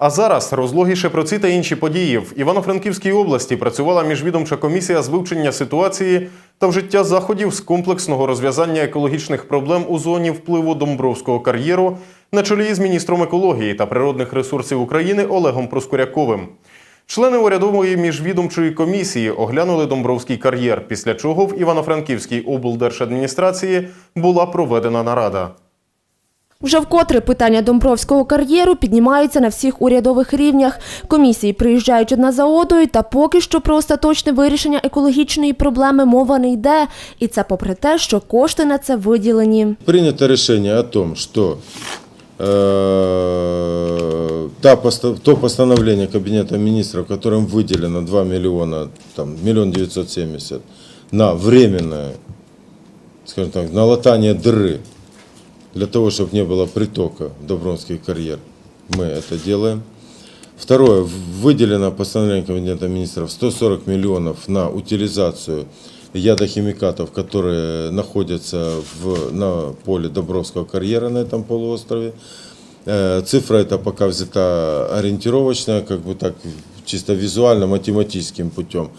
А зараз розлогіше про ці та інші події. В Івано-Франківській області працювала міжвідомча комісія з вивчення ситуації та вжиття заходів з комплексного розв'язання екологічних проблем у зоні впливу Домбровського кар'єру на чолі з міністром екології та природних ресурсів України Олегом Проскуряковим. Члени урядової міжвідомчої комісії оглянули Домбровський кар'єр, після чого в Івано-Франківській облдержадміністрації була проведена нарада. Вже вкотре питання Домбровського кар'єру піднімаються на всіх урядових рівнях. Комісії приїжджають одна за одною, та поки що про остаточне вирішення екологічної проблеми мова не йде. І це попри те, що кошти на це виділені. Принято решение о том, что э, та поста- то постановление Кабинета министров, которым выделено 2 миллиона, там, миллион 970 на временное, скажем так, на латание дыры, для того, чтобы не было притока в Добронский карьер, мы это делаем. Второе, выделено постановлением Кабинета министров 140 миллионов на утилизацию ядохимикатов, которые находятся в, на поле Добровского карьера на этом полуострове. Э, Цифра эта пока взята ориентировочная, как бы так чисто визуально, математическим путем.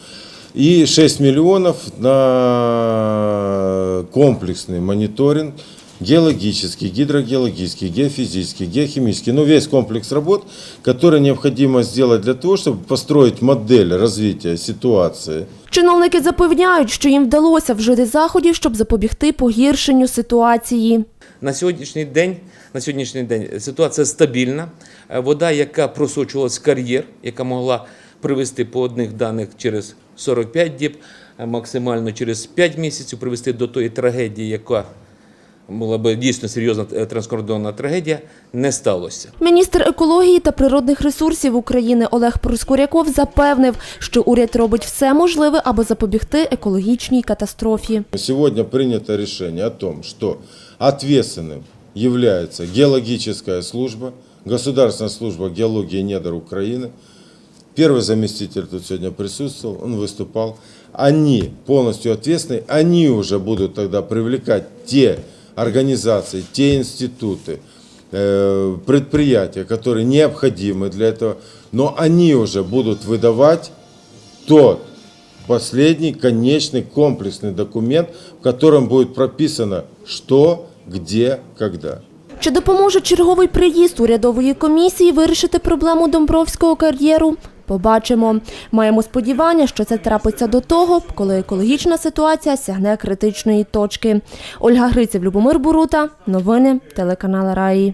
И 6 миллионов на комплексный мониторинг геологический, гидрогеологический, геофизический, геохимический, ну весь комплекс работ, который необходимо сделать для того, чтобы построить модель развития ситуации Чиновники запевняють, що їм вдалося вжити заходів, щоб запобігти погіршенню ситуації. На сьогоднішній день, на сьогоднішній день ситуація стабільна. Е, Вода, яка просочувалась в кар'єр, яка могла привести по одних даних через 45 діб, е, максимально через 5 місяців привести до тої трагедії, яка була б дійсно серйозна е, транскордонна трагедія, не сталося. Міністр екології та природних ресурсів України Олег Проскуряков запевнив, що уряд робить все можливе, аби запобігти екологічній катастрофі. Сегодня принято решение о том, что ответственным является геологическая служба, Государственная служба геологии и недр Украины. Первый заместитель тут сегодня присутствовал, он выступал. Они полностью ответственны, они уже будут тогда привлекать те организации, те институты, э, предприятия, которые необходимы для этого, но они уже будут выдавать тот последний, конечный, комплексный документ, в котором будет прописано, что, где, когда. Чи допоможе черговий приїзд урядової комісії вирішити проблему Домбровського кар'єру? Побачимо. Маємо сподівання, що це трапиться до того, коли екологічна ситуація сягне критичної точки. Ольга Гриців, Любомир Бурута. Новини телеканала Раї.